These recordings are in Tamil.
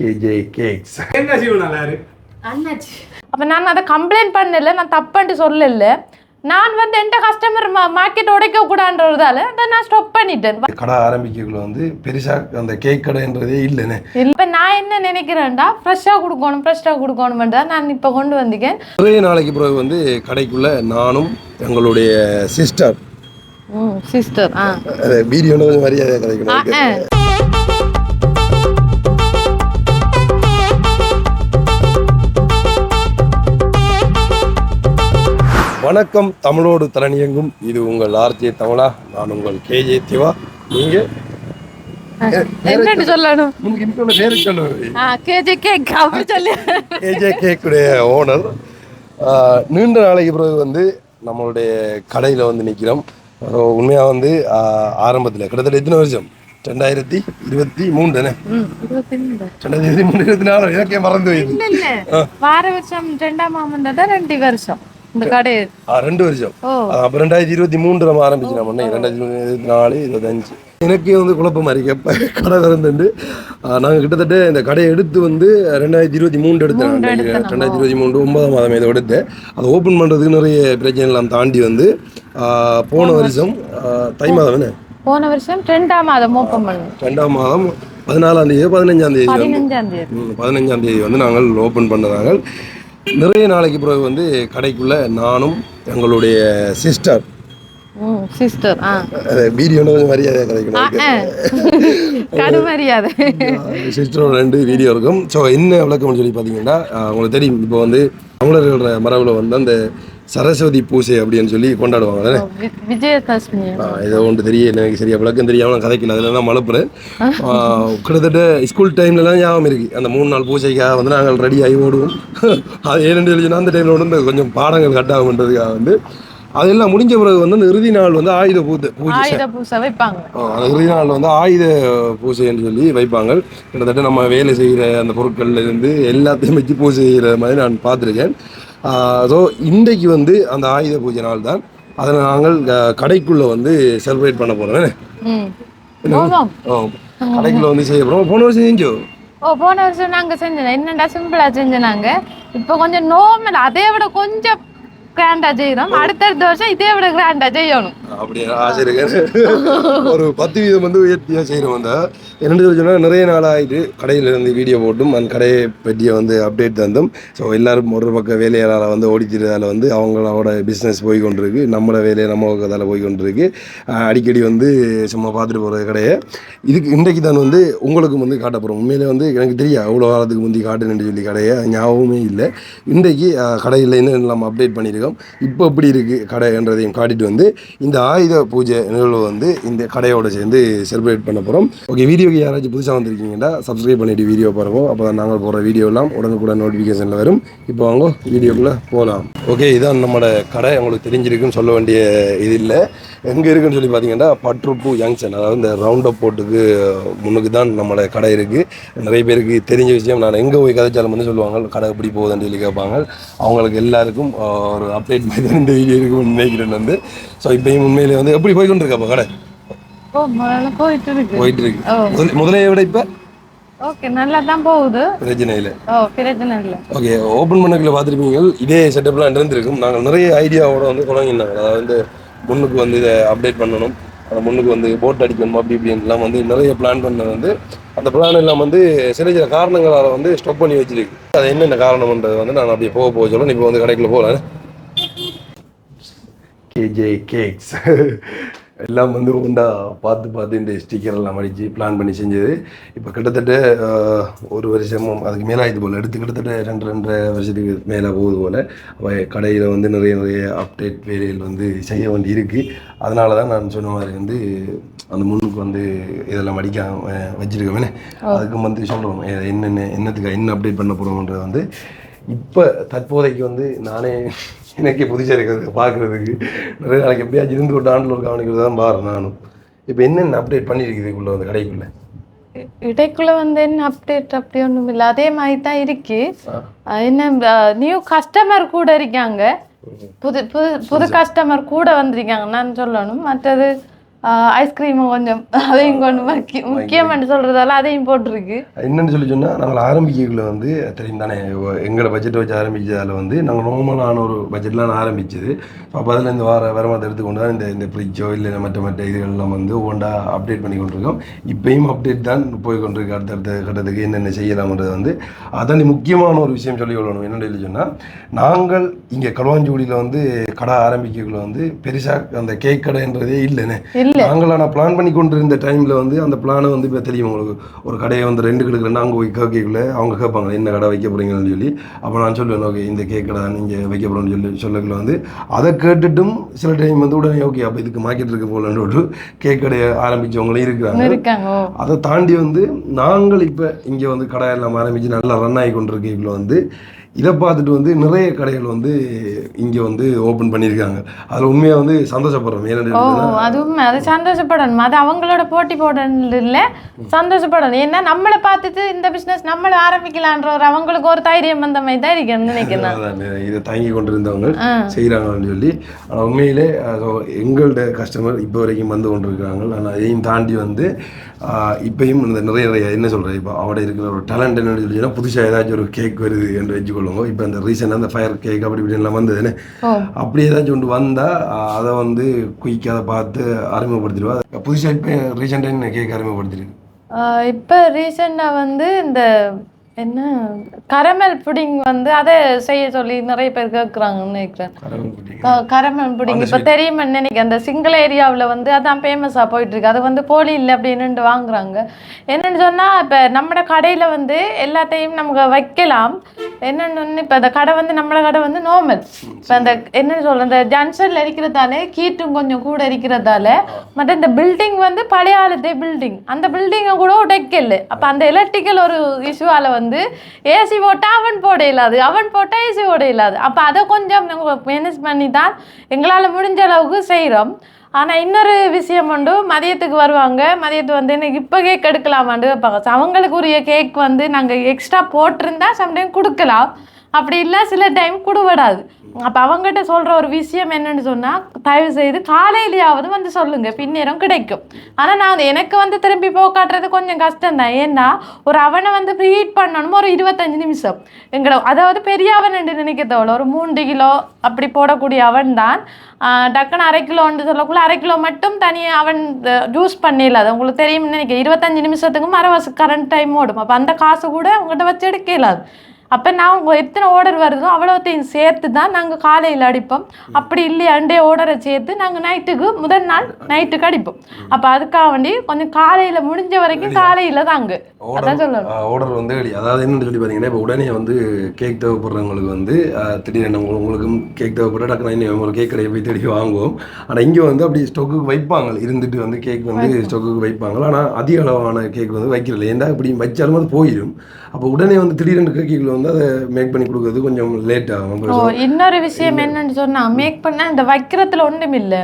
கேஜே கேக்ஸ் என்ன செய்வோம் நல்லா அண்ணாச்சி. அப்ப நான் அதை கம்ப்ளைண்ட் பண்ணல நான் தப்புன்ட்டு சொல்லல. நான் வந்து எந்த கஸ்டமர் மார்க்கெட் உடைக்க கூடாதுன்றதால அதை நான் ஸ்டாப் பண்ணிட்டேன். கடை ஆரம்பிக்கக்குள்ள வந்து பெருசாக அந்த கேக் கடைன்றதே இல்லைண்ணே. இப்ப நான் என்ன நினைக்கிறேன்டா ஃப்ரெஷ்ஷா கொடுக்கணும் ஃப்ரெஷ்ஷா கொடுக்கணும் தான் நான் இப்ப கொண்டு வந்திருக்கேன். நிறைய நாளைக்கு பிறகு வந்து கடைக்குள்ள நானும் எங்களுடைய சிஸ்டர் சிஸ்டர் ஆ. வீடியோன்னு கொஞ்சம் மரியாதை கிடைக்கணும் வணக்கம். தமிழோடு தரணியங்கும். இது உங்கள் ஆர்ஜே தமிழா நான் உங்கள் கேஜே திவா. நீங்க? என்னன்னு சொல்லணும். இன்னொரு பேரு சொல்லுவேன் ஆ கேஜி கேக் அப்படி சொல்லு. கேஜே கேக்குடைய ஓனர். நீண்ட நாளைக்கு பிறகு வந்து நம்மளுடைய கடையில் வந்து நிற்கிறோம் உண்மையாக வந்து ஆரம்பத்தில் கிட்டத்தட்ட எத்தனை வருஷம்? ரெண்டாயிரத்தி இருபத்தி மூணு தானே ம் இருபத்தி ரெண்டு. ரெண்டாயிரத்தி மூணு இருபத்தி நாலு. எனக்கே மறந்து போயிடுது. வார வருஷம் ரெண்டாம் தான் ரெண்டு வருஷம். இந்த கடை ஆ, ரெண்டு வருஷம் அப்போ ரெண்டாயிரத்தி இருபத்தி மூன்று நம்ம ஆரம்பிச்சு நம்ம ரெண்டாயிரத்தி இருபத்தி நாலு இருபத்தஞ்சு எனக்கே வந்து குழப்பமா இருக்கு எப்போ கடை திறந்துண்டு நாங்கள் கிட்டத்தட்ட இந்த கடையை எடுத்து வந்து ரெண்டாயிரத்தி இருபத்தி மூணு எடுத்தேன். ரெண்டாயிரத்தி இருபத்தி மூணு ஒன்பதாம் மாதம் இதை எடுத்தேன் அதை ஓப்பன் பண்ணுறதுக்கு நிறைய பிரச்சனை எல்லாம் தாண்டி வந்து போன வருஷம் தை மாதம் என்ன போன வருஷம் ரெண்டாம் மாதம் ஓப்பன் பண்ணணும் ரெண்டாம் மாதம் பதினாலாம் தேதி பதினஞ்சாம் தேதி பதினஞ்சாம் தேதி ம், பதினஞ்சாம் தேதி வந்து நாங்கள் ஓப்பன் பண்ணதாங்க நிறைய நாளைக்கு பிறகு வந்து கடைக்குள்ள நானும் எங்களுடைய சிஸ்டர். சிஸ்டர் வீடியோன்னு கொஞ்சம் மரியாதை. கிடைக்கணும் கடுமரியாதை சிஸ்டரோட ரெண்டு வீடியோ இருக்கும். ஸோ என்ன விளக்கம்னு சொல்லி பார்த்தீங்கன்னா உங்களுக்கு தெரியும். இப்போ வந்து தமிழர்களோட மரபில் வந்து அந்த சரஸ்வதி பூஜை அப்படின்னு சொல்லி கொண்டாடுவாங்க விஜயதசமி. இதை ஒன்று தெரியல எனக்கு சரியா விளக்கம் தெரியாம நான் கதைக்கல அதில் தான் மலப்புறேன். கிட்டத்தட்ட ஸ்கூல் டைம்லலாம் ஞாபகம் இருக்கு. அந்த மூணு நாள் பூஜைக்காக வந்து நாங்கள் ரெடி ஆகி ஓடுவோம். அது ஏன்னு சொல்லிச்சுன்னா அந்த டைமில் வந்து கொஞ்சம் பாடங்கள் கட்டாகன்றதுக்காக வந்து அதெல்லாம் முடிஞ்ச பிறகு வந்து அந்த இறுதி நாள் வந்து ஆயுத பூஜை பூஜை ஆயுத பூசை வைப்பாங்க. அந்த இறுதி நாள் வந்து ஆயுத பூஜைன்னு சொல்லி வைப்பாங்க. கிட்டத்தட்ட நம்ம வேலை செய்கிற அந்த பொருட்கள்ல இருந்து எல்லாத்தையும் வச்சு பூஜை செய்கிற மாதிரி நான் பார்த்துருக்கேன். ஸோ இன்றைக்கு வந்து அந்த ஆயுத பூஜை நாள் தான் அதை நாங்கள் கடைக்குள்ள வந்து செலிப்ரேட் பண்ண போகிறோம் கடைக்குள்ள வந்து செய்ய போகிறோம் போன வருஷம் செஞ்சோ? ஓ போன வருஷம் நாங்க செஞ்சோம். என்னடா சிம்பிளா செஞ்சோம் இப்போ கொஞ்சம் நார்மல் அதை விட கொஞ்சம் கிராண்டா செய்யறோம் அடுத்தடுத்த வருஷம் இதே விட கிராண்டா செய்யணும். அப்படி ஆசிரியர். ஒரு பத்து வீதம் வந்து உயர்த்தியாக செய்யறோம் அந்த. என்னென்னு சொல்லி சொன்னால் நிறைய நாள் ஆயிட்டு கடையில் இருந்து வீடியோ போட்டும் அந்த கடையை பற்றிய வந்து அப்டேட் தந்தும். ஸோ எல்லாரும் ஒரு பக்கம் வேலையாளர் வந்து ஓடிச்சிருந்தால வந்து அவங்களோட பிஸ்னஸ் போய் கொண்டிருக்கு. நம்மளோட வேலையை நம்ம பக்கத்தால் போய் கொண்டிருக்கு. அடிக்கடி வந்து சும்மா பார்த்துட்டு போகிற கடையை. இதுக்கு இன்றைக்கு தான் வந்து உங்களுக்கு வந்து காட்ட போகிறோம் உண்மையிலே வந்து எனக்கு தெரியும் அவ்வளோ காலத்துக்கு முந்தி காட்டுன்னு சொல்லி கடையை ஞாபகமே இல்லை. இன்றைக்கு கடையில் என்ன நம்ம அப்டேட் பண்ணியிருக்கோம் இப்போ எப்படி இருக்குது கடைன்றதையும் காட்டிட்டு வந்து இந்த ஆயுத பூஜை நிகழ்வு வந்து இந்த கடையோட சேர்ந்து செலிப்ரேட் பண்ண போகிறோம் ஓகே வீடியோக்கு யாராச்சும் புதுசாக வந்திருக்கீங்கன்னா சப்ஸ்கிரைப் பண்ணிவிட்டு வீடியோ பாருங்க. அப்போ தான் நாங்கள் போகிற வீடியோலாம் எல்லாம் உடனுக்குடன் நோட்டிஃபிகேஷனில் வரும். இப்போ வாங்க வீடியோக்குள்ளே போகலாம் ஓகே இதான் நம்மளோட கடை. உங்களுக்கு தெரிஞ்சிருக்குன்னு சொல்ல வேண்டிய இது இல்லை. எங்கே இருக்குன்னு சொல்லி பார்த்தீங்கன்னா பட்ருப்பு ஜங்ஷன் அதாவது இந்த ரவுண்ட் அப் போட்டுக்கு முன்னுக்கு தான் நம்மளோட கடை இருக்குது நிறைய பேருக்கு தெரிஞ்ச விஷயம். நான் எங்கே போய் கதைச்சாலும் வந்து சொல்லுவாங்க கடை எப்படி போகுதுன்னு சொல்லி கேட்பாங்க. அவங்களுக்கு எல்லாருக்கும் ஒரு அப்டேட் மாதிரி இந்த வீடியோ இருக்குன்னு நினைக்கிறேன் வந்து. ஸோ இப்போயும் உண்மையிலே வந்து எப்படி போய் கொண்டு இருக்கா கடை போயிட்டு இருக்கு போயிட்டு இருக்கு விட இப்போ? ஓகே நல்லா தான் போகுது. பிரச்சனை இல்லை. ஓ பிரச்சனை இல்லை. ஓகே ஓப்பன் பண்ணக்குள்ள பார்த்துருப்பீங்க. இதே செட்டப்லாம் இருந்திருக்கும் நாங்கள் நிறைய ஐடியாவோட வந்து தொடங்கினாங்க அதாவது வந்து முன்னுக்கு வந்து இதை அப்டேட் பண்ணணும். அந்த முன்னுக்கு வந்து போட் அடிக்கணும் அப்படி இப்படின்லாம் வந்து நிறைய பிளான் பண்ணது வந்து அந்த பிளான் எல்லாம் வந்து சில சில காரணங்களால் வந்து ஸ்டாப் பண்ணி வச்சிருக்கு. அது என்னென்ன காரணம்ன்றது வந்து நான் அப்படியே போக போக சொல்ல இப்போ வந்து கடைக்குள்ள போகலாம் கேஜே கேக்ஸ். எல்லாம் வந்து உண்டா பார்த்து பார்த்து இந்த ஸ்டிக்கர் எல்லாம் அடித்து பிளான் பண்ணி செஞ்சது. இப்போ கிட்டத்தட்ட ஒரு வருஷமும் அதுக்கு மேலே ஆயிடுது போல். எடுத்து கிட்டத்தட்ட ரெண்டு ரெண்டரை வருஷத்துக்கு மேலே போகுது போல். அப்போ கடையில் வந்து நிறைய நிறைய அப்டேட் வேலைகள் வந்து செய்ய வேண்டி இருக்குது அதனால தான் நான் சொன்ன மாதிரி வந்து அந்த முன்னுக்கு வந்து இதெல்லாம் அடிக்க வச்சுருக்கோமே. அதுக்கு வந்து சொல்கிறோம் என்னென்ன என்னத்துக்கு என்ன அப்டேட் பண்ண போகிறோம்ன்றது வந்து இப்போ தற்போதைக்கு வந்து நானே எனக்கே புதுசாக இருக்கிறது பார்க்குறதுக்கு நிறைய நாளைக்கு எப்படியாச்சும் இருந்து ஒரு ஆண்டில் ஒரு கவனிக்கிறது தான் பாரு நானும். இப்போ என்னென்ன அப்டேட் பண்ணியிருக்குதுக்குள்ள வந்து கடைக்குள்ள? இடைக்குள்ள வந்து என்ன அப்டேட் அப்படி ஒன்றும் இல்லை. அதே மாதிரி தான் இருக்கு. என்ன நியூ கஸ்டமர் கூட இருக்காங்க. புது புது புது கஸ்டமர் கூட வந்திருக்காங்க நான் சொல்லணும். மற்றது ஐஸ்கிரீமும் கொஞ்சம் அதையும் கொண்டு முக்கிய முக்கியம்னு சொல்றதால அதையும் போட்டிருக்கு. என்னன்னு சொல்லி சொன்னால் நாங்கள் ஆரம்பிக்கக்குள்ள வந்து தெரியும் தானே எங்களோட பட்ஜெட் வச்சு ஆரம்பிச்சதால வந்து நாங்கள் நார்மலான ஒரு பட்ஜெட்லாம் ஆரம்பிச்சது. அப்போ அதில் இந்த வார வருமானத்தை எடுத்துக்கொண்டு தான் இந்த இந்த ஃப்ரிட்ஜோ இல்லை மற்ற மற்ற இதுகள்லாம் வந்து ஒவ்வொன்றா அப்டேட் பண்ணி கொண்டிருக்கோம். இப்பயும் அப்டேட் தான் போய் கொண்டிருக்கு. அடுத்தடுத்த கட்டத்துக்கு என்னென்ன செய்யலாம்ன்றது வந்து அதான் முக்கியமான ஒரு விஷயம் சொல்லி கொள்ளணும். என்னென்னு சொல்லி சொன்னால் நாங்கள் இங்கே களுவாஞ்சூடியில் வந்து கடை ஆரம்பிக்கக்குள்ள வந்து பெருசாக அந்த கேக் கடைன்றதே இல்லைண்ணே. இல்ல. நாங்களான பிளான் பண்ணி கொண்டு இருந்த டைமில் வந்து அந்த பிளானை வந்து இப்போ தெரியும் உங்களுக்கு. ஒரு கடையை வந்து ரெண்டு கெடுக்கிறேன்னா அங்கே போய் அவங்க கேட்பாங்க என்ன கடை வைக்க போகிறீங்கன்னு சொல்லி. அப்போ நான் சொல்லுவேன் ஓகே இந்த கேக் கடை நீங்கள் வைக்க போகிறோம்னு சொல்லி சொல்லக்குள்ள வந்து அதை கேட்டுட்டும் சில டைம் வந்து உடனே ஓகே அப்போ இதுக்கு மார்க்கெட் இருக்க போகலன்னு ஒரு கேக் கடையை ஆரம்பித்தவங்களும் இருக்கிறாங்க. அதை தாண்டி வந்து நாங்கள் இப்போ இங்கே வந்து கடை எல்லாம் ஆரம்பித்து நல்லா ரன் ஆகி கொண்டிருக்கீங்கள வந்து இதை பார்த்துட்டு வந்து நிறைய கடைகள் வந்து இங்கே வந்து ஓப்பன் பண்ணியிருக்காங்க. அதில் உண்மையாக வந்து சந்தோஷப்படுறோம். ஏன்னா அதுவும் அது சந்தோஷப்படணும்? அது அவங்களோட போட்டி போடணும் இல்லை சந்தோஷப்படணும். ஏன்னா நம்மளை பார்த்துட்டு இந்த பிசினஸ் நம்மள ஆரம்பிக்கலான்ற ஒரு அவங்களுக்கு ஒரு தைரியம் வந்த மாதிரி தான் இருக்கேன்னு நினைக்கிறேன் இதை தாங்கி கொண்டிருந்தவங்க. செய்கிறாங்கன்னு சொல்லி ஆனால் உண்மையிலே எங்கள்ட கஸ்டமர் இப்போ வரைக்கும் வந்து கொண்டிருக்கிறாங்க. ஆனால் அதையும் தாண்டி வந்து இப்பயும் இந்த நிறைய நிறைய என்ன சொல்கிறேன் இப்போ அவட இருக்கிற ஒரு டேலண்ட் என்னன்னு சொல்லிச்சுன்னா புதுசாக ஏதாச்சும் ஒரு கேக் வருது என்று வச்சுக்கொள்ளுங்க இப்போ இந்த ரீசெண்டாக அந்த ஃபயர் கேக் அப்படி இப்படி எல்லாம் வந்ததுன்னு ஓ. அப்படி ஏதாச்சும் ஒன்று வந்தால் அதை வந்து குயிக்காக அதை பார்த்து அறிமுகப்படுத்திடுவா. புதுசாக இப்போ ரீசெண்டாக கேக் அறிமுகப்படுத்திருக்கு? இப்ப ரீசெண்டா வந்து இந்த என்ன? கரமல் புடிங் வந்து அதை செய்ய சொல்லி நிறைய பேர் கேட்குறாங்கன்னு நினைக்கிறேன். கரமல் புடிங் இப்ப தெரியுமா நினைக்கிறேன். அந்த சிங்கிள் ஏரியாவுல வந்து அதான் ஃபேமஸா போயிட்டு இருக்கு அது வந்து போலி இல்லை அப்படின்னு வாங்குறாங்க. என்னன்னு சொன்னா இப்ப நம்ம கடையில வந்து எல்லாத்தையும் நமக்கு வைக்கலாம். என்னன்னு இப்ப இந்த கடை வந்து நம்மள கடை வந்து நார்மல் இப்ப அந்த என்னன்னு சொல்ற இந்த ஜங்ஷன்ல இருக்கிறதால கீட்டும் கொஞ்சம் கூட இருக்கிறதால மற்ற இந்த பில்டிங் வந்து பழைய ஆளுதே பில்டிங் அந்த பில்டிங்கை கூட உடைக்கல. அப்ப அந்த எலக்ட்ரிக்கல் ஒரு இஷ்யூவால வந்து வந்து ஏசி போட்டால் அவன் போட இல்லாது அவன் போட்டால் ஏசி போட இல்லாது அப்போ அதை கொஞ்சம் மேனேஜ் பண்ணி தான் எங்களால் முடிஞ்ச அளவுக்கு செய்கிறோம் ஆனால் இன்னொரு விஷயம் உண்டு மதியத்துக்கு வருவாங்க மதியத்துக்கு வந்து எனக்கு இப்போ கேக் எடுக்கலாமான்னு கேட்பாங்க. அவங்களுக்கு உரிய கேக் வந்து நாங்கள் எக்ஸ்ட்ரா போட்டிருந்தா சம்டைம் கொடுக்கலாம். அப்படி இல்லை சில டைம் கொடுவிடாது அப்போ அவங்ககிட்ட சொல்கிற ஒரு விஷயம் என்னன்னு சொன்னால் தயவு செய்து காலையிலேயாவது வந்து சொல்லுங்கள் பின்னேரம் கிடைக்கும். ஆனால் நான் வந்து எனக்கு வந்து திரும்பி போக்காட்டுறது கொஞ்சம் கஷ்டம்தான். ஏன்னா ஒரு அவனை வந்து ப்ரீஹீட் பண்ணணும் ஒரு இருபத்தஞ்சு நிமிஷம். எங்களை அதாவது பெரிய அவன் என்று நினைக்கிறதவளோ ஒரு மூன்று கிலோ அப்படி போடக்கூடிய அவன் தான் டக்குன்னு அரை கிலோன்னு சொல்லக்குள்ள அரை கிலோ மட்டும் தனியாக அவன் ஜூஸ் பண்ணிடல அது உங்களுக்கு தெரியும்னு நினைக்கிறேன். இருபத்தஞ்சு நிமிஷத்துக்கும் மரவாசி கரண்ட் டைம் ஓடும். அப்போ அந்த காசு கூட அவங்ககிட்ட வச்சு எடுக்கலாது. அப்போ நான் எத்தனை ஆர்டர் வருதோ அவ்வளோத்தையும் சேர்த்து தான் நாங்கள் காலையில் அடிப்போம். அப்படி இல்லையா அண்டே ஆர்டரை சேர்த்து நாங்கள் நைட்டுக்கு முதல் நாள் நைட்டுக்கு அடிப்போம். அப்போ அதுக்காக வேண்டி கொஞ்சம் காலையில் முடிஞ்ச வரைக்கும் காலையில் தாங்க அதான் சொல்லணும். ஆர்டர் வந்து அதாவது என்னன்னு சொல்லி பார்த்தீங்கன்னா இப்போ உடனே வந்து கேக் தேவைப்படுறவங்களுக்கு வந்து திடீர்னு உங்களுக்கு உங்களுக்கும் கேக் தேவைப்பட டக்குனு இன்னும் ஒரு கேக் கடையை போய் தேடி வாங்குவோம். ஆனால் இங்கே வந்து அப்படி ஸ்டொக்குக்கு வைப்பாங்க. இருந்துட்டு வந்து கேக் வந்து ஸ்டொக்குக்கு வைப்பாங்க. ஆனால் அதிக அளவான கேக் வந்து வைக்கிறதில்ல. ஏன்டா இப்படி வச்சாலும் அது போயிடும் அப்போ உடனே வந்து திடீர்னு கேக்கில் வந்து அதை மேக் பண்ணி கொடுக்கறது கொஞ்சம் லேட் ஆகும். இன்னொரு விஷயம் என்னன்னு சொன்னா மேக் பண்ண இந்த வைக்கிறதுல ஒன்றும் இல்லை.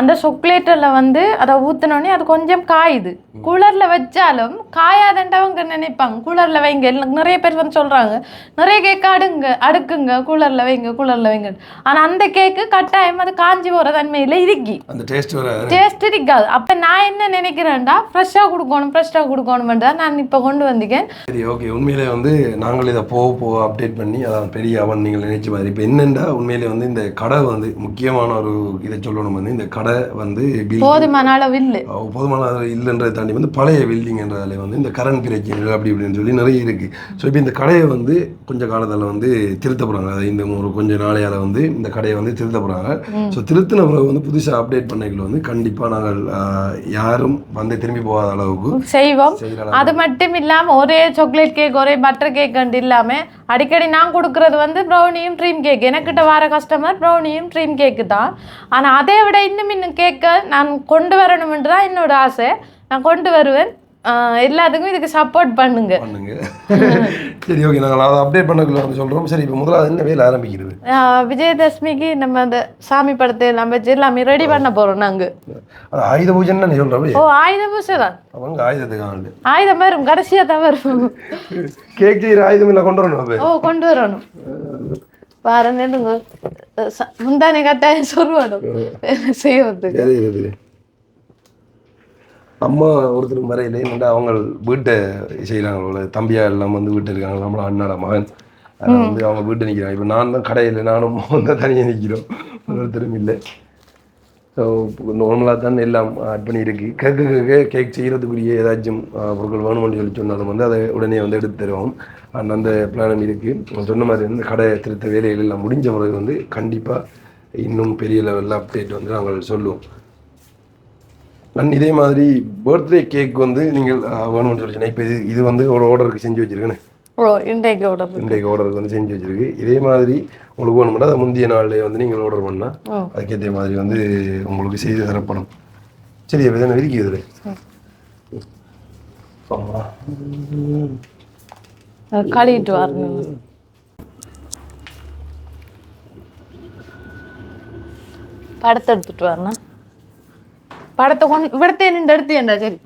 அந்த சொக்லேட்டில் வந்து அதை ஊற்றினோடனே அது கொஞ்சம் காயுது. குளர்ல வச்சாலும் காயாதண்டவங்க நினைப்பாங்க. குளர்ல வைங்க நிறைய பேர் வந்து சொல்றாங்க நிறைய கேக் அடுங்க அடுக்குங்க குளர்ல வைங்க குளர்ல வைங்க ஆனா அந்த கேக்கு கட்டாயம் அது காஞ்சி போற தன்மையில இருக்கி அந்த டேஸ்ட் டேஸ்ட் இருக்காது அப்ப நான் என்ன நினைக்கிறேன்டா ஃப்ரெஷ்ஷாக கொடுக்கணும் ஃப்ரெஷ்ஷாக கொடுக்கணும் தான் நான் இப்போ கொண்டு வந்திருக்கேன். சரி ஓகே உண்மையிலே வந்து நாங்கள் இதை போக போக அப்டேட் பண்ணி அதான் பெரிய அவன் நீங்கள் நினைச்ச மாதிரி. இப்போ என்னென்னா உண்மையிலே வந்து இந்த கடை வந்து முக்கியமான ஒரு இதை சொல்லணும் வந்து இந்த கடை வந்து போதுமான அளவு இல்லை. போதுமான அளவு இல்லைன்றதை தாண்டி வந்து பழைய பில்டிங்ன்றதால வந்து இந்த கரண்ட் பிரச்சனைகள் அப்படி இப்படின்னு சொல்லி நிறைய இருக்குது ஸோ இப்போ இந்த கடையை வந்து கொஞ்ச காலத்தில் வந்து திருத்த போகிறாங்க அது இந்த ஒரு கொஞ்ச நாளையால் வந்து இந்த கடையை வந்து திருத்த போகிறாங்க ஸோ திருத்தின பிறகு வந்து புதுசாக அப்டேட் பண்ணைகள் வந்து கண்டிப்பாக நாங்கள் யாரும் வந்து திரும்பி போகாத அளவுக்கு செய்வோம். அது மட்டும் இல்லாம ஒரே சாக்லேட் கேக் ஒரே பட்டர் கேக் இல்லாம அடிக்கடி நான் கொடுக்கறது வந்து ப்ரௌனியும் ட்ரீம் கேக் எனக்கிட்ட வர கஸ்டமர் ப்ரௌனியும் ட்ரீம் கேக்கு தான். ஆனா அதை விட இன்னும் இன்னும் கேக்கை நான் கொண்டு வரணும்னு தான் என்னோட ஆசை. நான் கொண்டு வருவேன். எல்லாத்துக்கும் இதுக்கு சப்போர்ட் பண்ணுங்க. பண்ணுங்க. சரி ஓகே நாங்கள் அதை அப்டேட் பண்ணக்குள்ள சொல்கிறோம் சரி இப்போ முதல்ல என்ன வேலை ஆரம்பிக்கிறது? விஜயதசமிக்கு நம்ம அந்த சாமி படத்தை எல்லாம் வச்சு எல்லாமே ரெடி பண்ண போறோம் நாங்க. அது ஆயுத பூஜைன்னு நீ சொல்கிறவே ஓ ஆயுத பூசை தான். அவங்க ஆயுதத்துக்கு ஆயுதம் வரும் கடைசியா தான் வரும். கேக் செய்கிற ஆயுதம் இல்லை கொண்டு வரணும் ஓ கொண்டு வரணும். பாரு நெடுங்க முந்தானே கட்டாயம் சரி இது அம்மா ஒருத்தர் வரையில என்னடா அவங்க வீட்டை செய்கிறாங்க தம்பியா எல்லாம் வந்து வீட்டில் இருக்காங்க. நம்மள அண்ணாட மகன். அதை வந்து அவங்க வீட்டை நிற்கிறாங்க இப்போ நான் தான் கடையில் நானும் தான் தனியாக நிற்கிறோம் ஒருத்தரும் இல்லை. ஸோ நார்மலாக தான் எல்லாம் ஆட் பண்ணியிருக்கு. கேட்க கேட்க கேக் செய்கிறதுக்குரிய ஏதாச்சும் பொருட்கள் வேணும்னு சொல்லி சொன்னாலும் வந்து அதை உடனே வந்து எடுத்து தருவோம். அண்ட் அந்த பிளானும் இருக்குது சொன்ன மாதிரி வந்து கடை திருத்த வேலைகள் எல்லாம் முடிஞ்ச பிறகு வந்து கண்டிப்பாக இன்னும் பெரிய லெவலில் அப்டேட் வந்து நாங்கள் சொல்லுவோம். அண்ட் இதே மாதிரி பர்த்டே கேக் வந்து நீங்கள் வேணும்னு சொல்லி இப்போ இது இது வந்து ஒரு ஆர்டருக்கு செஞ்சு வச்சிருக்கேன்னு ஓ இன்றைக்கு விட இன்றைக்கு ஆர்டருக்கு வந்து செஞ்சு வச்சிருக்கு. இதே மாதிரி உங்களுக்கு வேணும்னா அதை முந்தைய நாள்லேயே வந்து நீங்கள் ஆர்டர் பண்ணால் அதுக்கேற்ற மாதிரி வந்து உங்களுக்கு செய்து தரப்படும். சரி அப்போ தானே இருக்கு இதில். கழுவிட்டு வரணும். படத்தை எடுத்துட்டு வரணும். படத்தை കൊണ്ട് ഇവിടുത്തെ എൻ്റെ അടുത്ത് ചെയ്യണ്ട ശരി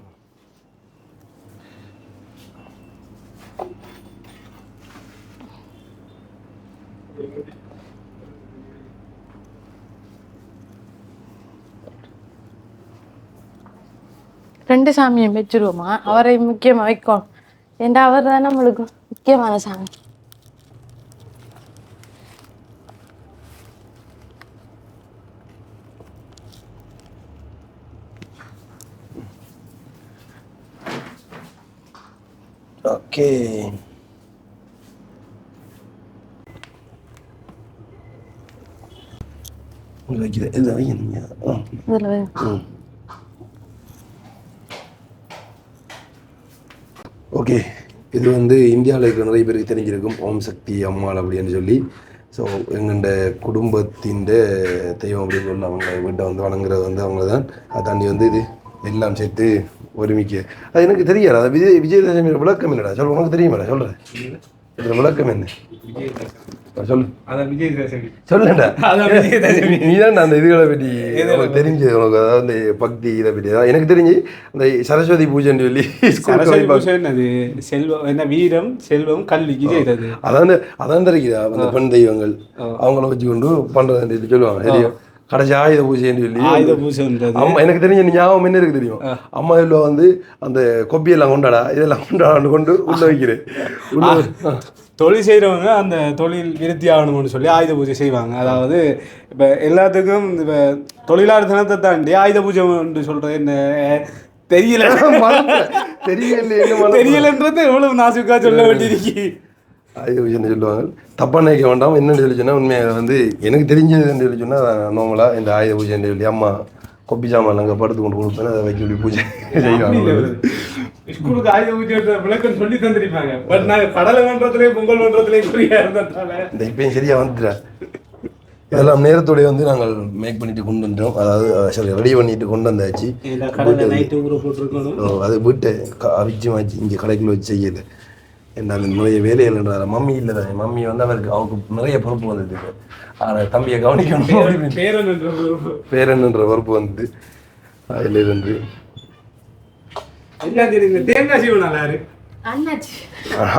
ரெண்டு சாமியை வச்சிருவோமா? அவரை முக்கியமா வைக்கணும் ஏண்டா அவர் தான் நம்மளுக்கு முக்கியமான சாமி? ஓகே வைக்கிற இது வைங்க நீங்கள் இதுல வை. ஓகே இது வந்து இந்தியாவில் இருக்கிற நிறைய பேருக்கு தெரிஞ்சிருக்கும் ஓம் சக்தி அம்மாள் அப்படின்னு சொல்லி ஸோ எங்கள்ட குடும்பத்தின் தெய்வம் அப்படின்னு சொல்லி அவங்க வீட்டை வந்து வணங்குறது வந்து அவங்க தான் அதை தாண்டி வந்து இது எல்லாம் சேர்த்து ஒருமிக்க. அது எனக்கு தெரியாது. அது விஜய் விஜயதசமி விளக்கம் என்னடா? சொல்ல உனக்கு தெரியுமாடா? சொல்கிறேன் இதில் விளக்கம் என்ன? சொல்லு. சொல்லுடா. நீ தான் அந்த இதுகளை பற்றி உனக்கு தெரிஞ்சது? உனக்கு அதாவது பக்தி இதை பற்றி அதாவது எனக்கு தெரிஞ்சு அந்த சரஸ்வதி பூஜைன்னு சொல்லி சரஸ்வதி செல்வம் என்ன வீரம் செல்வம் செய்தது அதான் அதான் தெரியுதா? அந்த பெண் தெய்வங்கள். அவங்கள வச்சு கொண்டு பண்றது சொல்லுவாங்க. சரியா கடைசி ஆயுத பூஜைன்னு சொல்லி ஆயுத பூஜைன்றது அம்மா எனக்கு தெரிஞ்ச ஞாபகம் என்ன இருக்கு தெரியும்? அம்மா இதில் வந்து அந்த கொப்பியெல்லாம் கொண்டாடா இதெல்லாம் கொண்டாடான்னு கொண்டு உள்ள வைக்கிறேன். உள்ள. தொழில் செய்கிறவங்க அந்த தொழில் விருத்தி ஆகணும்னு சொல்லி ஆயுத பூஜை செய்வாங்க. அதாவது இப்போ எல்லாத்துக்கும் இப்போ தொழிலாளர் தினத்தை தாண்டி ஆயுத பூஜை சொல்கிறது என்ன? தெரியல. தெரியல. தெரியலன்றது எவ்வளவு நாசுக்கா சொல்ல வேண்டியிருக்கு. ஆயுத பூஜைன்னு சொல்லுவாங்க. தப்பா நினைக்க வேண்டாம். என்னன்னு சொல்லி சொன்னா உண்மையாக வந்து எனக்கு தெரிஞ்சதுன்னு சொல்லி சொன்னா நார்மலாக இந்த ஆயுத பூஜைன்னு சொல்லி அம்மா கொப்பி சாமான் அங்கே படுத்து கொண்டு கொடுப்பேன். அதை வைக்க சொல்லி பூஜை செய்வாங்க. ஸ்கூலுக்கு ஆயுத பூஜை விளக்கம் சொல்லி தந்திருப்பாங்க. பட் நாங்கள் கடலை மன்றத்திலேயே பொங்கல் மன்றத்திலேயே குறியா இருந்ததால இந்த இப்பயும் சரியா வந்துட்டா இதெல்லாம் நேரத்தோடய வந்து நாங்கள் மேக் பண்ணிட்டு கொண்டு வந்துட்டோம். அதாவது சாரி ரெடி பண்ணிட்டு கொண்டு வந்தாச்சு. அது வீட்டை அவிச்சு மாச்சு இங்கே கடைக்குள்ள வச்சு செய்யல. என்ன அந்த நிறைய வேலைகள்ன்றாரு மம்மி இல்லை தானே? மம்மி வந்து அவருக்கு அவருக்கு நிறைய பொறுப்பு வந்தது. ஆனால் தம்பியை கவனிக்கணும். பேரன் என்ற பொறுப்பு. வந்து அதில் இருந்து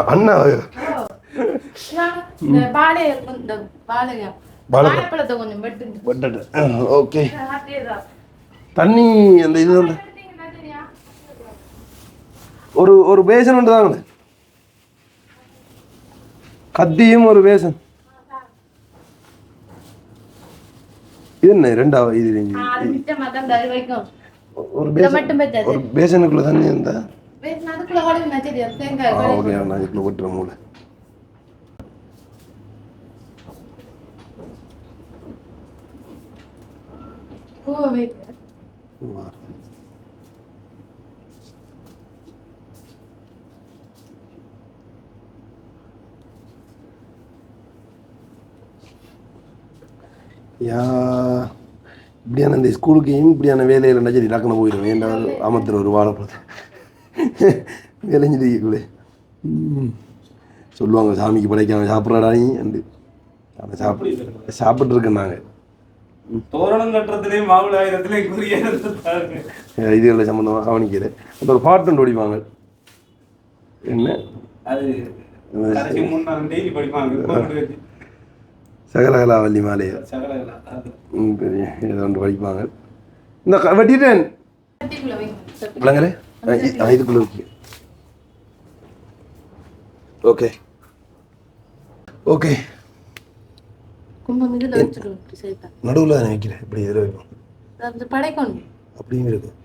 அண்ணா. ஓகே. தண்ணி அந்த இது வந்து ஒரு ஒரு பேசன் தாங்க கத்தியும் ஒரு பேசன் இது என்ன ரெண்டாவது இது ஒரு பேசன் ஒரு பேசனுக்குள்ள தண்ணி இருந்தா. ஓகே நான் இதுக்குள்ள விட்டுற மூளை. யா இப்படியான இந்த ஸ்கூலுக்கையும் இப்படியான வேலையில் சரி டக்குன்னு போயிடுவேன் ஏன்டா அமர்த்துற ஒரு வாழைப்பழத்தை விளைஞ்சிருக்கீங்களே சொல்லுவாங்க சாமிக்கு படைக்காம சாப்பிட்றடா நீ? அண்டு. சாப்பிட்டு இருக்கேன் நாங்கள் தோரணம் கட்டுறதுலயும் மாவுள ஆயிரத்துலயும் குறிய இருந்ததாங்க இதுகளை சம்மந்தமாக கவனிக்கிறேன் அந்த ஒரு பாட்டு ஓடிவாங்க என்ன? அது படிப்பாங்க. வச்சு சகலகலாவல்லி மாலையா? சகல அது. ம், பெரிய ஏதோ ஒன்று படிப்பாங்க இந்த க- வெட்டிட்டேன் விளங்குற இதுக்குள்ள இருக்கு ஓகே. ஓகே. நடுவில் வைக்கிறேன் இப்படி இதில் படைக்கணும் அப்படியும் இருக்கும்.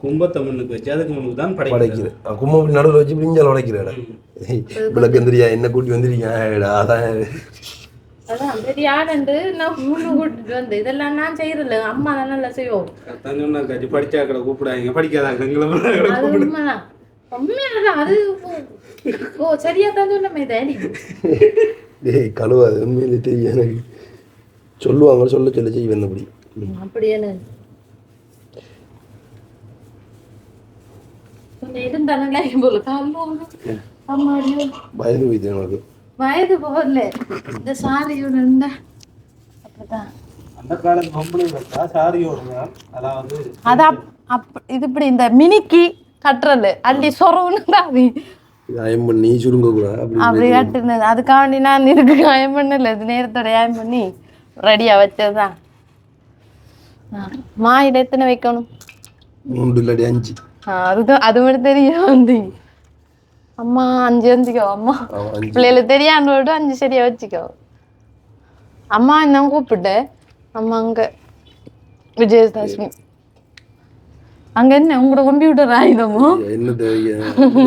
கும்பத்தை முன்னுக்கு வச்சு அதுக்கு முன்னுக்கு தான் படைக்கிறது. படைக்கிறேன் கும்பம் நடுவில் வச்சு பிரிஞ்சால் உடைக்கிறேடா? விளக்கந்திரியா? என்ன கூட்டி வந்துருக்கீங்க அதான். அதான் பெரிய ஆடண்டு நான் மூணு கூட்டிட்டு வந்து இதெல்லாம் நான் செய்யறதில்ல. அம்மா தான் நல்லா செய்வோம். கரெக்டாக சொன்னா காட்சி படிச்சா கடை கூப்பிடாங்க படிக்காதாங்க அது உண்மைதான். உண்மையாதான். அது ஓ சரியா தான் சொன்னமே தேடி டேய் கழுவாது உண்மையிலே தெரியும் எனக்கு சொல்லுவாங்க சொல்ல சொல்ல செய்ய வந்தபடி அப்படியே கொஞ்சம் இருந்தானே போல. காலம் அம்மா. பயந்து போயிட்டு எனக்கு. வயது போகல. இந்த சாரியோட இருந்தா அப்படிதான் அந்த காலத்து பொம்பளை பார்த்தா சாரியோட அதாவது அது அப் அப் இது இப்படி இந்த மினிக்கி கட்டுறது. அள்ளி சொரவுன்னு தான் காயம் பண்ணி சுருங்க அப்படி கட்டுனது. அதுக்காண்டி நான் இதுக்கு காயம் பண்ணல. இது நேரத்தோட காயம் பண்ணி ரெடியா வச்சதுதான். மாயில எத்தனை வைக்கணும்? மூன்று இல்லாடி அஞ்சு. ஆ, அதுதான் அது மட்டும் தெரியும் வந்து அம்மா அஞ்சு வந்துக்கோ அம்மா. பிள்ளைகளுக்கு தெரியாம விட்டு அஞ்சு சரியா வச்சுக்கோ. அம்மா என்ன கூப்பிட்டேன் அம்மா அங்க விஜயதாஷ்மி அங்க என்ன உங்களோட கம்ப்யூட்டர் ஆயுதமோ? என்ன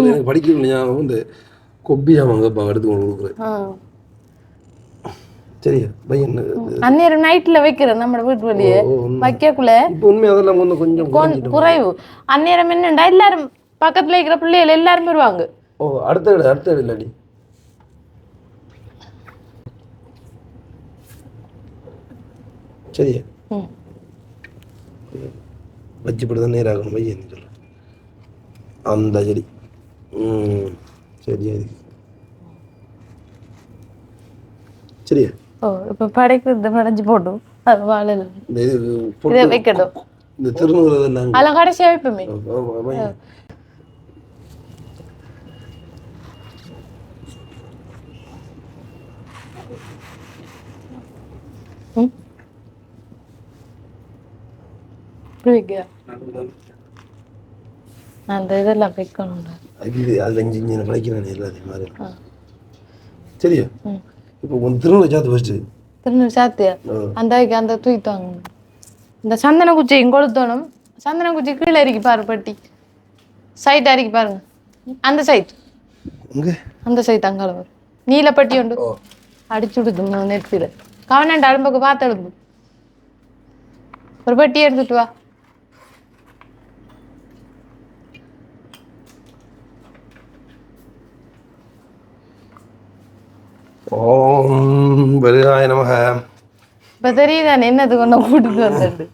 எனக்கு படிக்க ஞாபகம் இந்த கொப்பி அவங்க எடுத்து கொண்டு கொடுக்குறேன். சரியா பையன் அந்நேரம் நைட்ல வைக்கிறேன் நம்ம வீட்டு வழியே. வைக்கக்குள்ள. உண்மை அதெல்லாம் கொஞ்சம் குறைவு. அந்நேரம் என்னண்டா எல்லாரும் பக்கத்துல இருக்கிற பிள்ளைகள் எல்லாரும் வருவாங்க. ஓ அடுத்த வீடு அடுத்த வீடு இல்லாடி. சரியா? ம். வச்சுப்படி தான் நேராகணும் பையன் சொல்ல அந்த சரி ம் சரியா இது சரியா? ஓ இப்ப படைக்கிறது படைஞ்சு போட்டும் அது வாழல. இந்த இது இந்த திருநூறு நாங்கள் அதெல்லாம் கடைசியா வைப்போமே ம் அந்த இதெல்லாம் வைக்கணும்டா எல்லாத்தையும் மாதிரி ஆ. சரியா இப்போ உன் திருநூறு சாத்து ஃபஸ்ட்டு திருநூறு சாத்தியா அந்த அந்த தூக்கித்தாங்க இந்த சந்தன குச்சியும் கொளுத்தணும் சந்தன குச்சி கீழே இறக்கி பாரு பட்டி சைட் இறக்கி பாருங்க அந்த சைட் இங்கே அந்த சைட் அங்கால வரும் நீலப்பட்டி உண்டு ஓ அடிச்சு விடுது நெத்தியில கவனண்ட் அழும்புக்கு பார்த்து எழும்பு ஒரு பட்டி எடுத்துட்டு வா ஓம் வருகாய நமக. இப்ப தெரியுதானே என்னது கொண்டு கூட்டிட்டு வந்துட்டு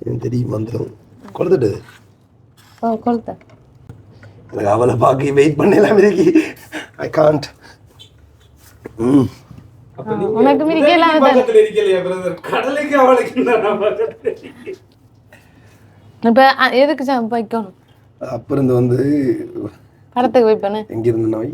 எனக்கு தெரியும் மந்திரம் கொடுத்துட்டு ஓ கொளுத்த. எனக்கு அவளை பார்க்க வெயிட் பண்ணலாம் இருக்கி ஐ காண்ட் ம். அப்ப உனக்கு. இப்ப எதுக்கு சாம் வைக்கணும் அப்புறம் இந்த வந்து படத்துக்கு வைப்பேனே எங்கிருந்து நான் வை.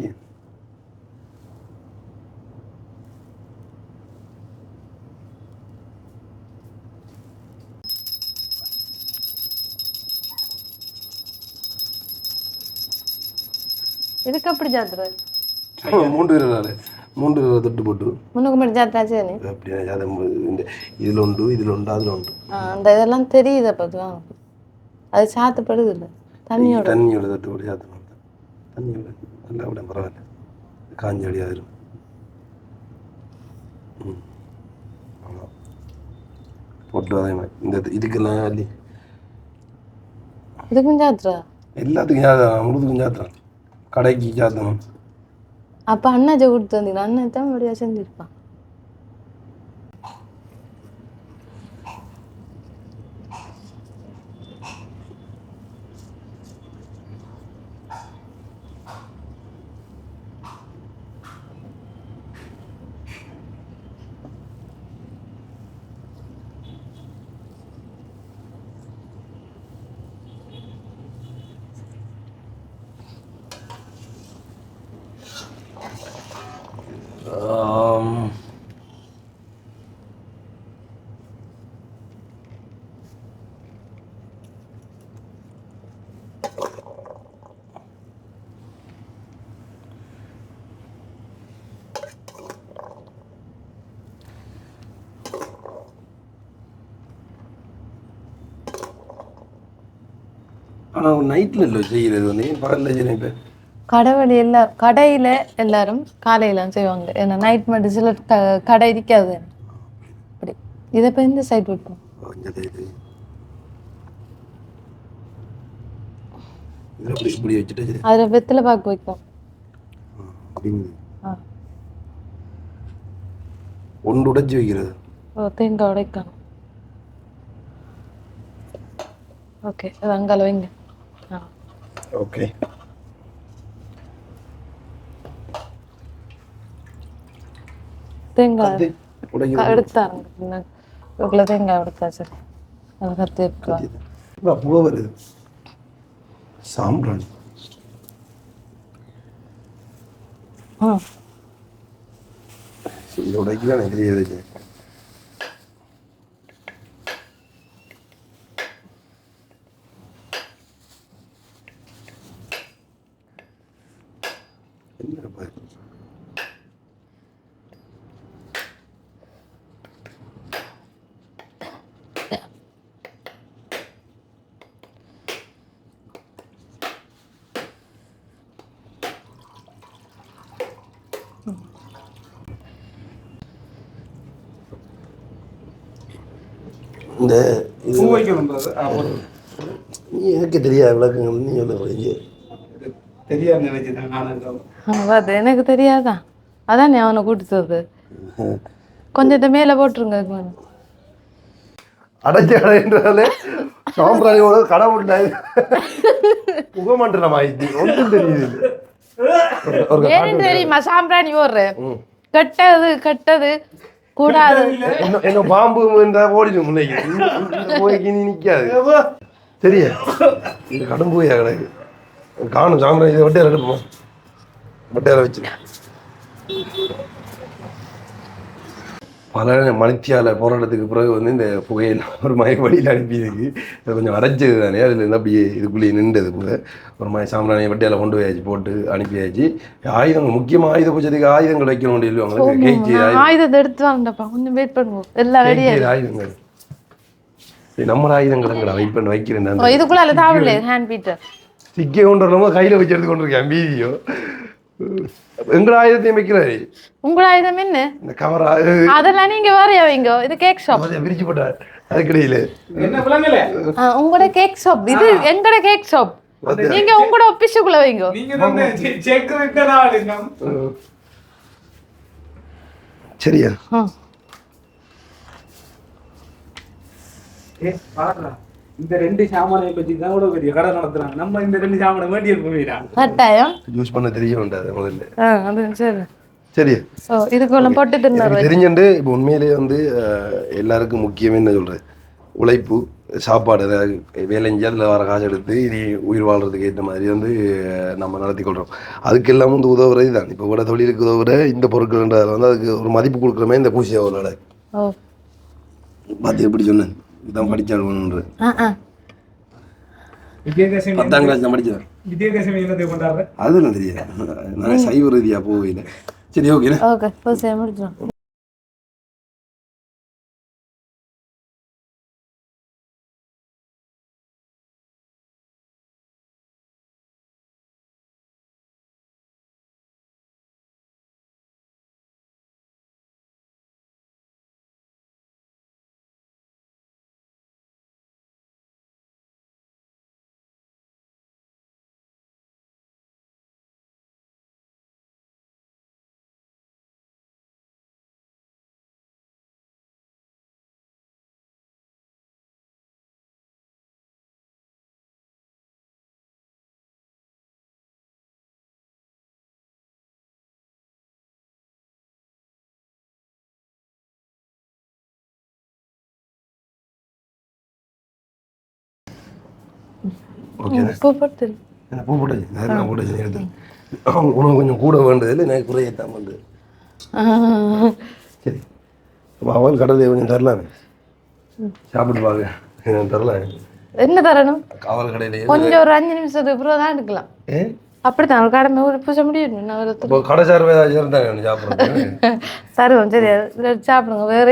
எதுக்கு அப்படி ஜாத்துறது மூன்று விரலால் மூன்று விரலை தொட்டு போட்டு. முன்னுக்கு மட்டும் ஜாத்திராச்சு தானே? அப்படியே? அதை இந்த இதில் உண்டு இதில் உண்டு அதில் உண்டு. அந்த இதெல்லாம் தெரியுது அப்போ அது சாத்தப்படுது இல்லை? தண்ணியோட. தண்ணியோட தொட்டு போட்டு சாத்தணும் தண்ணியோட. நல்லா விட பரவாயில்ல. காஞ்சி அடியாயிரும் ம். அவ்வளோ போட்டு அதே மாதிரி இந்த இது- இதுக்கெல்லாம் அள்ளி. இதுக்கும் ஜாத்துறா எல்லாத்துக்கும் சாத்தணும் முழுதுக்கும் சாத்தணும் கடைக்கு சாத்தணும் அப்போ அண்ணாச்சை கொடுத்து வந்தீங்களா அண்ணன் தான் முடியா செஞ்சிருப்பான் ஆனால் நைட்டில் இல்லை செய்கிறது வந்து. பகலில் செய்யணும் கடவுள் எல்லா கடையில எல்லாரும் காலையில செய்வாங்க. ஏன்னா நைட் மட்டும் சில க கடை இருக்காது. அப்படி. இதை இப்போ இந்த சைட் விட்டோம் அதுல வெத்தில பாக்கு வைக்கும் ஒன்று உடைச்சி வைக்கிறது. ஓ தேங்காய் உடைக்கணும். ஓகே அது அங்கால வைங்க. ஓகே தேங்காய் எடுத்தாருங்க இவ்வளோ தேங்காய் எடுத்தா சரி. அது கற்று இருக்கா இப்போ புகை வருது. சாம்பிராணி. ஆ. இது உடைக்கலாம் எனக்கு தெரியாது என்ன பாரு இந்த இது பூ வைக்கணும் brother. ஆ, ஒரு- நீ எனக்கு தெரியாது விளக்குங்க நீ சொல்லுங்க தெரியாது நினைச்சேன் நானும் அது எனக்கு தெரியாதா? அதான் நீ அவனை கூட்டிட்டு கொஞ்சத்தை மேலே போட்டுருங்க அதுக்கு மேல. அடைச்ச கடைன்றாலே சாம்பிராணியோட கடை புகமண்டலம் ஆயிடுச்சு ஒன்றும் தெரியுது தெரியுமா சாம்பிராணி ம். கெட்டது கெட்டது. கூடாது. என்ன பாம்பு ஓடிடும் முன்னைக்கு போய்க்கு நீ நிக்காது. சரியா இது கடும் போயா கிடக்கு. காணும் சாம்பிராணி இதை வட்டையார எடுப்போமா. வட்டையார வச்சு. பல மணித்தியால போராட்டத்துக்கு பிறகு வந்து இந்த புகையெல்லாம் ஒரு மய வழியில் அனுப்பியிருக்கு. அது கொஞ்சம் அரைச்சது தானே. அதில் இருந்து அப்படியே இதுக்குள்ளேயே நின்றது கூட. ஒரு மாதிரி சாம்பிராணியை வட்டியால கொண்டு போயாச்சு போட்டு அனுப்பியாச்சு. ஆயுதங்கள் முக்கியமாக ஆயுத பூஜைக்கு ஆயுதங்கள் வைக்கணும் சொல்லுவாங்க கேஜி ஆயுதத்தை எடுத்து வாங்கப்பா கொஞ்சம் வெயிட் பண்ணுவோம். எல்லாம் ரெடியா கேஜி ஆயுதங்கள். சரி, நம்ம ஆயுதங்கள் வெயிட் பண்ணி வைக்கிறேன் இதுக்குள்ள ஹேண்ட் பீட்டர் சிக்கே கொண்டு வரலாமோ கையில் வச்சு எடுத்து கொண்டு இருக்கேன் வீடியோ எங்கட ஆயுதத்தையும் வைக்கிறாரு உங்கள ஆயுதம் என்ன? இந்த கவரா அதெல்லாம் நீங்க வேறையா வைங்க. இது கேக் ஷாப் விரிச்சு போட்டார் அதுக்கிடையில. என்ன விளங்கல உங்களோட கேக் ஷாப் இது எங்கட கேக் ஷாப் நீங்க உங்களோட ஒபிஷுக்குள்ள வைங்க. சரியா? இந்த ரெண்டு சாமானை பத்தி தான் கூட பெரிய கடை நடத்துறாங்க. நம்ம இந்த ரெண்டு சாமானை வேண்டி இருப்போம்டா கட்டாயம். யூஸ் பண்ண தெரிய வேண்டாது முதல்ல. ஆ, அது சரி. ஸோ இதுக்குள்ள போட்டு எனக்கு தெரிஞ்சுண்டு இப்போ உண்மையிலேயே வந்து எல்லாருக்கும் முக்கியமே என்ன சொல்றது? உழைப்பு சாப்பாடு அதாவது வேலை அதில் வர காசு எடுத்து இனி உயிர் வாழ்றதுக்கு ஏற்ற மாதிரி வந்து நம்ம நடத்தி கொள்கிறோம் அதுக்கெல்லாம் வந்து உதவுறது தான் இப்போ கூட தொழிலுக்கு உதவுற இந்த பொருட்கள்ன்றதால வந்து அதுக்கு ஒரு மதிப்பு கொடுக்குறமே இந்த ஓ. பார்த்து எப்படி சொன்னேன்? இதான் படிச்சாடுவோன்றது ஆ ஆ. விஜயதசமி பத்தாம் கிளாஸ் என்னத்தை கொண்டாடுற அதெல்லாம் தெரியாது. நான் சைவ ரீதியாக போகல சரி ஓகே ஓகே ஓகே. எனக்கு பூ போட்டாச்சு நான் போட்டாச்சு எடுத்து உனக்கு கொஞ்சம் கூட வேண்டது இல்லை எனக்கு குறையத்தான் வேண்டது சரி. அப்போ அவள் கடலை கொஞ்சம் தரலாமே. சாப்பிட்டு எனக்கு தரலாம். என்ன தரணும்? காவல் கடையிலேயே கொஞ்சம் ஒரு அஞ்சு நிமிஷத்துக்கு அப்புறம் தான் எடுக்கலாம். அப்படித்தான் ஒரு கடமை ஒரு பூச முடியும். கடை சார்பு ஏதாச்சும் இருந்தாங்க சாப்பிட்றேன் தருவோம் சரி. சாப்பிடுங்க. வேற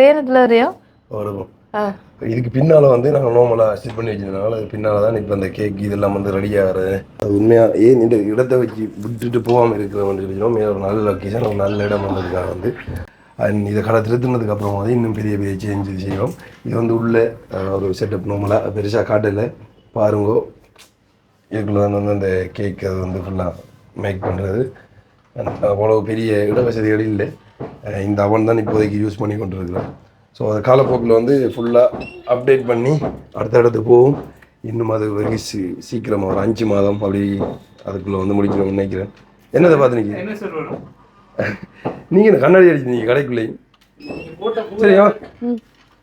இருக்கும் ஆ. இதுக்கு பின்னால் வந்து நாங்கள் நோமலாக செட் பண்ணி வச்சதுனால அது பின்னால் தான் இப்போ அந்த கேக் இதெல்லாம் வந்து ரெடி ஆகிறது அது உண்மையாக ஏன் இந்த இடத்த வச்சு விட்டுட்டு போகாமல் இருக்கிற சொல்லிச்சோம் மேலே ஒரு நல்ல லொக்கேஷன் ஒரு நல்ல இடம் வந்ததுக்காக வந்து. அண்ட் இதை கடை திருத்தினதுக்கு அப்புறம் வந்து இன்னும் பெரிய பெரிய சேஞ்ச் செய்வோம் இது வந்து உள்ள ஒரு செட்டப் நோமலாக பெருசாக காட்டலை. பாருங்கோ இதுக்குள்ளே தான் வந்து அந்த கேக் அது வந்து ஃபுல்லாக மேக் பண்ணுறது அவ்வளோ பெரிய இட வசதிகள் இல்லை இந்த அவன் தான் இப்போதைக்கு யூஸ் பண்ணி கொண்டு ஸோ அது காலப்போக்கில் வந்து ஃபுல்லாக அப்டேட் பண்ணி அடுத்த இடத்துக்கு போகும் இன்னும் அது வெகு சீ சீக்கிரமாக ஒரு அஞ்சு மாதம் அப்படி அதுக்குள்ளே வந்து முடிக்கணும்னு நினைக்கிறேன். என்னதை பார்த்து சொல்லணும் நீங்கள் என்ன கண்ணாடி அடிச்சிருந்தீங்க கடைக்குள்ளேயும். போட்ட சரியா?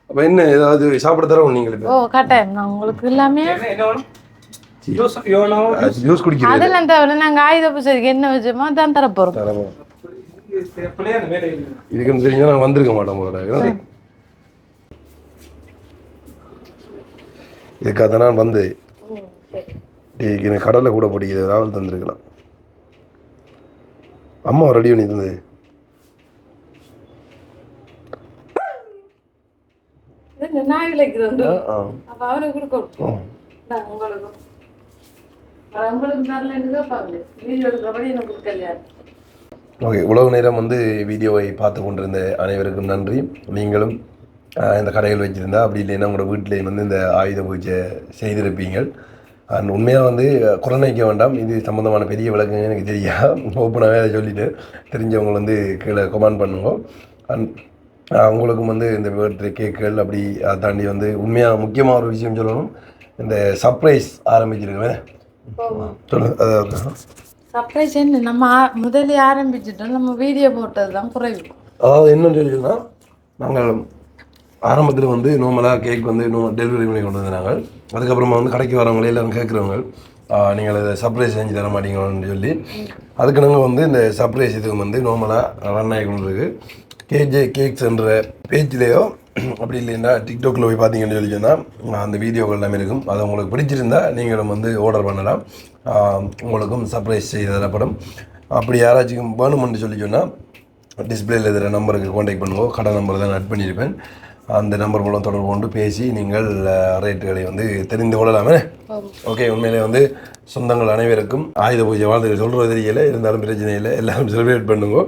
அப்போ என்ன ஏதாவது சாப்பிட தரோம் நீங்கள் ஓ கட்டாயம் நான் உங்களுக்கு எல்லாமே என்ன என்ன வேணும் யோஸ் யோனோ ஜூஸ்? குடிக்கிறது அதெல்லாம் தவிர நாங்க ஆயுத பூஜைக்கு என்ன வச்சோமோ தான் வேலை இல்லை இதுக்குன்னு தெரிஞ்சால் நான் வந்திருக்க மாட்டோம் உங்களோட இதுக்காக நான் வந்து எனக்கு கடலை கூட பிடிக்குது ஏதாவது தந்திருக்கலாம். அம்மா ரெடி பண்ணி தந்தது ஓகே உழவு நேரம் வந்து வீடியோவை பார்த்து கொண்டிருந்த அனைவருக்கும் நன்றி. நீங்களும் இந்த கடையில் வச்சுருந்தா அப்படி இல்லைன்னா உங்களோட வீட்டிலேயும் வந்து இந்த ஆயுத பூஜை செய்திருப்பீங்க அண்ட் உண்மையாக வந்து குறை நினைக்க வேண்டாம். இது சம்மந்தமான பெரிய விளக்கங்க எனக்கு தெரியா ஓப்பனாகவே அதை சொல்லிட்டு தெரிஞ்சவங்க வந்து கீழே கமெண்ட் பண்ணுங்க. அண்ட் உங்களுக்கும் வந்து இந்த பர்த்டே கேக்குகள் அப்படி அதை தாண்டி வந்து உண்மையாக முக்கியமாக ஒரு விஷயம் சொல்லணும். இந்த சர்ப்ரைஸ் ஆரம்பிச்சிருக்கேன் சொல்லுங்க அதான் சர்ப்ரைஸ் என்ன? நம்ம முதல்ல ஆரம்பிச்சிட்டோம். நம்ம வீடியோ போட்டது தான் குறைவு. அதாவது என்னன்னு சொல்லிச்சுன்னா நாங்கள் ஆரம்பத்தில் வந்து நார்மலாக கேக் வந்து நோ டெலிவரி பண்ணி கொண்டு வந்தாங்க அதுக்கப்புறமா வந்து கடைக்கு வரவங்களே எல்லாரும் கேட்குறவங்க நீங்கள் அதை சர்ப்ரைஸ் செஞ்சு தர மாட்டீங்கன்னு சொல்லி அதுக்கு நாங்கள் வந்து இந்த சர்ப்ரைஸ் இதுக்கு வந்து நார்மலாக ரன் ஆகி கொண்டு இருக்கு கேஜே கேக்ஸ்ன்ற பேஜ்லேயோ அப்படி இல்லைன்னா டிக்டாக்ல போய் பார்த்தீங்கன்னு சொல்லி சொன்னால் அந்த வீடியோக்கள் எல்லாமே இருக்கும். அது உங்களுக்கு பிடிச்சிருந்தா நீங்களும் வந்து ஆர்டர் பண்ணலாம். உங்களுக்கும் சர்ப்ரைஸ் செய்து தரப்படும். அப்படி யாராச்சும் வேணுமென்று சொல்லி சொன்னால் டிஸ்பிளேல இருக்கிற நம்பருக்கு காண்டாக்ட் பண்ணுவோம் கடை நம்பர் தான் ஆட் பண்ணியிருப்பேன். அந்த நம்பர் மூலம் தொடர்பு கொண்டு பேசி நீங்கள் ரேட்டுகளை வந்து தெரிந்து கொள்ளலாமே ஓகே உண்மையிலே வந்து சொந்தங்கள் அனைவருக்கும் ஆயுத பூஜை வாழ்த்து சொல்கிறது தெரியல இருந்தாலும் பிரச்சனை இல்லை. எல்லாரும் செலிப்ரேட் பண்ணுங்க.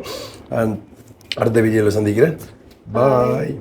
அண்ட் அடுத்த வீடியோவில் சந்திக்கிறேன். பாய்